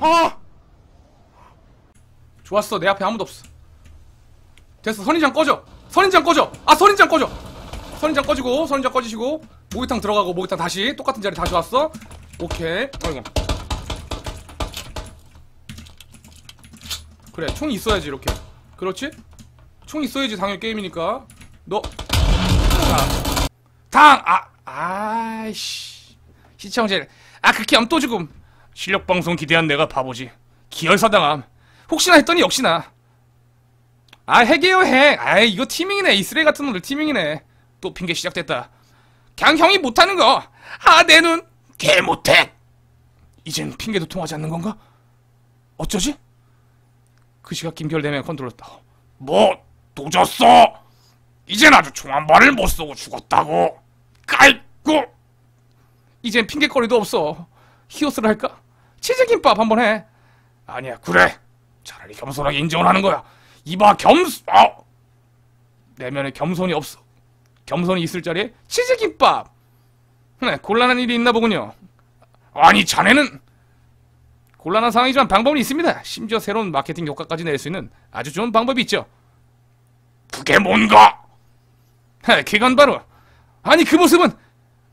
아! 좋았어. 내 앞에 아무도 없어. 됐어. 선인장 꺼져. 선인장 꺼져. 아, 선인장 꺼져. 선인장 꺼지고, 선인장 꺼지시고, 목욕탕 들어가고, 목욕탕 다시, 똑같은 자리 다시 왔어. 오케이. 어이구. 그래, 총 있어야지, 이렇게. 그렇지? 총 있어야지, 당연히 게임이니까. 너. 자. 당! 아, 아이씨. 시청자를. 아, 그 겸또 죽음. 실력 방송 기대한 내가 바보지. 기열사당함. 혹시나 했더니 역시나. 아, 핵이에요, 핵. 아이, 이거 티밍이네. 이 쓰레기 같은 놈들 티밍이네. 또 핑계 시작됐다. 그냥 형이 못하는 거. 아, 내 눈. 개 못해. 이젠 핑계도 통하지 않는 건가? 어쩌지? 그 시각 김결대면 컨트롤했다. 뭐, 또 졌어? 이젠 아주 총한 발을 못 쏘고 죽었다고. 깔고. 이젠 핑계거리도 없어. 히오스를 할까? 치즈김밥 한번 해. 아니야, 그래. 차라리 겸손하게 인정을 하는 거야. 이봐, 겸손, 아! 내면에 겸손이 없어. 겸손이 있을 자리에 치즈김밥! 네, 곤란한 일이 있나 보군요. 아니, 자네는! 곤란한 상황이지만 방법은 있습니다. 심지어 새로운 마케팅 효과까지 낼 수 있는 아주 좋은 방법이 있죠. 그게 뭔가? 하, 그건 바로 아니 그 모습은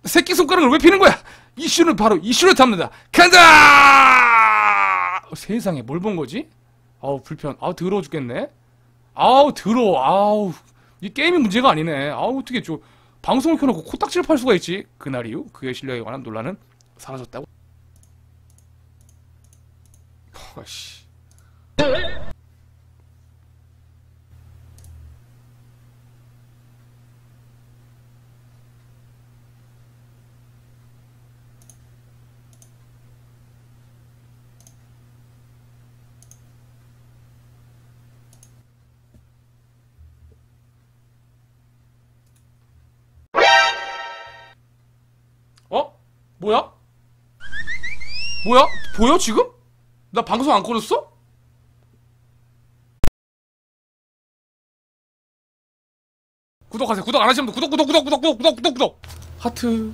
새끼손가락을 왜 피는 거야? 이슈는 바로 이슈를 담는다. 간다! 세상에 뭘 본 거지? 아우 불편. 아우 더러워 죽겠네. 아우 더러워. 아우 이 게임이 문제가 아니네. 아우 어떻게 저 방송을 켜놓고 코딱지를 팔 수가 있지? 그날 이후 그의 실력에 관한 논란은 사라졌다고. 아씨. 뭐야? 뭐야? 보여 지금? 나 방송 안 꺼졌어? 구독하세요. 구독 안 하시면 구독 구독 구독 구독 구독 구독 구독 하트